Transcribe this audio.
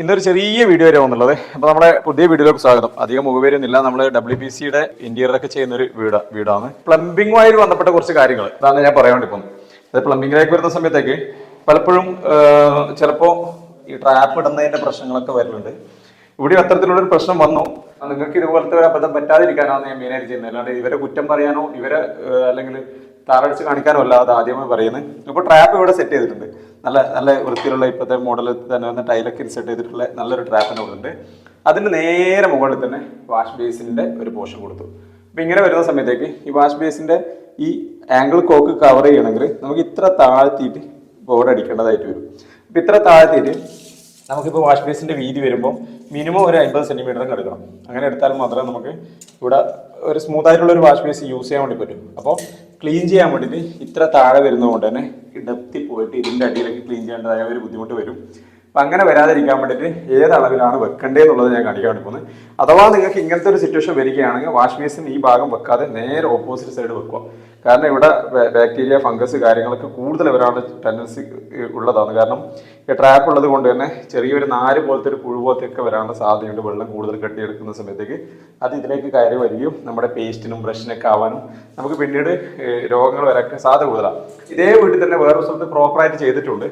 ഇന്നൊരു ചെറിയ വീഡിയോ വരെ വന്നുള്ളത്. അപ്പോൾ നമ്മുടെ പുതിയ വീഡിയോയിലേക്ക് സ്വാഗതം. അധികം മുഖപേരൊന്നുമില്ല നമ്മൾ ഡബ്ല്യു പി സിയുടെ ഇന്റീരിയർ ഒക്കെ ചെയ്യുന്ന ഒരു വീട് വീടാണ്. പ്ലംബിങ്ങുമായി ബന്ധപ്പെട്ട കുറച്ച് കാര്യങ്ങൾ അതാണ് ഞാൻ പറയാൻ വേണ്ടി പോകുന്നത് അത് പ്ലംബിങ്ങിലേക്ക് വരുന്ന സമയത്തേക്ക് പലപ്പോഴും ചിലപ്പോൾ ഈ ട്രാപ്പ് ഇടുന്നതിന്റെ പ്രശ്നങ്ങളൊക്കെ വരുന്നുണ്ട്. ഇവിടെ അത്തരത്തിലുള്ള ഒരു പ്രശ്നം വന്നു. നിങ്ങൾക്ക് ഇതുപോലത്തെ ഒരു അബദ്ധം പറ്റാതിരിക്കാനാണ് ഞാൻ മെയിനായിട്ട് ചെയ്യുന്നത്. അല്ലാണ്ട് ഇവരെ കുറ്റം പറയാനോ ഇവരെ അല്ലെങ്കിൽ താറടിച്ച് കാണിക്കാനും അത് ആദ്യമേ പറയുന്നത്. ഇപ്പോൾ ട്രാപ്പ് ഇവിടെ സെറ്റ് ചെയ്തിട്ടുണ്ട്. നല്ല നല്ല വൃത്തിയിലുള്ള ഇപ്പോഴത്തെ മോഡൽ തന്നെ വന്ന ടൈലൊക്കെ സെറ്റ് ചെയ്തിട്ടുള്ള നല്ലൊരു ട്രാപ്പിന് ഉണ്ട് അതിന് നേരെ മുകളിൽ തന്നെ വാഷ് ബേസിന്റെ ഒരു പോർഷൻ കൊടുത്തു. അപ്പം ഇങ്ങനെ വരുന്ന സമയത്തേക്ക് ഈ വാഷ് ബേസിന്റെ ഈ ആംഗിൾ കോക്ക് കവർ ചെയ്യണമെങ്കിൽ നമുക്ക് ഇത്ര താഴ്ത്തിയിട്ട് ബോർഡ് അടിക്കേണ്ടതായിട്ട് വരും. അപ്പം ഇത്ര താഴ്ത്തിയിട്ട് നമുക്കിപ്പോൾ വാഷ് ബേസിന്റെ വീതി വരുമ്പോൾ മിനിമം ഒരു അമ്പത് സെന്റിമീറ്ററും എടുക്കണം. അങ്ങനെ എടുത്താൽ മാത്രമേ നമുക്ക് ഇവിടെ ഒരു സ്മൂത്ത് ആയിട്ടുള്ള ഒരു വാഷ് ബേസ് യൂസ് ചെയ്യാൻ വേണ്ടി പറ്റും. അപ്പോൾ ക്ലീൻ ചെയ്യാൻ വേണ്ടിയിട്ട് ഇത്ര താഴെ വരുന്നതുകൊണ്ട് തന്നെ ഡെപ്തി പോയിട്ട് ഇതിന്റെ അടിയിലേക്ക് ക്ലീൻ ചെയ്യേണ്ടതായ ഒരു ബുദ്ധിമുട്ട് വരും. അപ്പം അങ്ങനെ വരാതിരിക്കാൻ വേണ്ടിയിട്ട് ഏത് അളവിലാണ് വെക്കേണ്ടതെന്നുള്ളത് ഞാൻ കാണിക്കാൻ വേണ്ടി പോകുന്നത്. അഥവാ നിങ്ങൾക്ക് ഇങ്ങനത്തെ ഒരു സിറ്റുവേഷൻ വരികയാണെങ്കിൽ വാഷ് മെഷീൻ ഈ ഭാഗം വെക്കാതെ നേരെ ഓപ്പോസിറ്റ് സൈഡ് വെക്കുക. കാരണം ഇവിടെ ബാക്ടീരിയ ഫംഗസ് കാര്യങ്ങളൊക്കെ കൂടുതൽ വരാനുള്ള ടെൻഡൻസി ഉള്ളതാണ്. കാരണം ഈ ട്രാപ്പ് ഉള്ളത് കൊണ്ട് തന്നെ ചെറിയൊരു നാല് പോലത്തെ ഒരു പുഴു പോലത്തെയൊക്കെ വരാനുള്ള സാധ്യതയുണ്ട്. വെള്ളം കൂടുതൽ കെട്ടിയെടുക്കുന്ന സമയത്തേക്ക്. അത് ഇതിലേക്ക് കയറി വരികയും നമ്മുടെ പേസ്റ്റിനും ബ്രഷിനൊക്കെ ആവാനും നമുക്ക് പിന്നീട് രോഗങ്ങൾ വരാൻ സാധ്യത കൂടുതലാണ്. ഇതേ വീട്ടിൽ തന്നെ വേറൊരു സ്ഥലത്ത് പ്രോപ്പറായിട്ട് ചെയ്തിട്ടുണ്ട്.